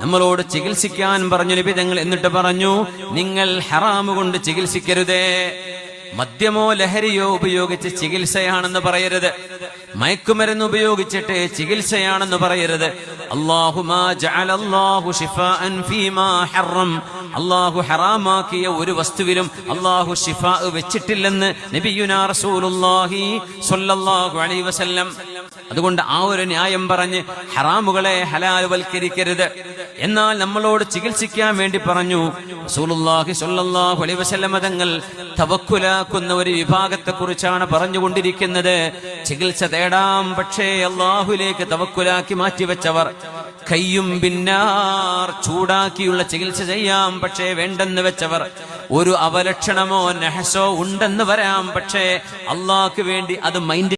നമ്മളോട് ചികിത്സിക്കാൻ പറഞ്ഞു നിബിതങ്ങൾ എന്നിട്ട് പറഞ്ഞു നിങ്ങൾ ഹറാമ് കൊണ്ട് ചികിത്സിക്കരുതേ. മദ്യമോ ലഹരിയോ ഉപയോഗിച്ച് ചികിത്സയാണെന്ന് പറയരുത്. മയക്കുമരുന്ന് ഉപയോഗിച്ചിട്ട് ചികിത്സയാണെന്ന് പറയരുത്. അള്ളാഹു ഹറാമാക്കിയ ഒരു വസ്തുവിലും അള്ളാഹു ഷിഫ വെച്ചിട്ടില്ലെന്ന് നബിയുനാ റസൂലുള്ളാഹി സ്വല്ലല്ലാഹു അലൈഹി വസല്ലം അതുകൊണ്ട് ആ ഒരു ന്യായം പറഞ്ഞ് ഹറാമുകളെ ഹലാൽവൽക്കരിക്കരുത് എന്നാൽ നമ്മളോട് ചികിത്സിക്കാൻ വേണ്ടി പറഞ്ഞു റസൂലുള്ളാഹി സ്വല്ലല്ലാഹു അലൈഹി വസല്ലമ തവക്കുലാക്കുന്ന ഒരു വിഭാഗത്തെ കുറിച്ചാണ് പറഞ്ഞുകൊണ്ടിരിക്കുന്നത്. ചികിത്സ തേടാം പക്ഷേ അള്ളാഹുലേക്ക് തവക്കുലാക്കി മാറ്റിവെച്ചവർ കയ്യും പിന്നാർ ചൂടാക്കിയുള്ള ചികിത്സ ചെയ്യാം പക്ഷേ വേണ്ടെന്ന് വെച്ചവർ ഒരു അവലക്ഷണമോ നഹസോ ഉണ്ടെന്ന് വരാം പക്ഷേ അള്ളാഹ്ക്ക് വേണ്ടി അത് മൈൻഡ്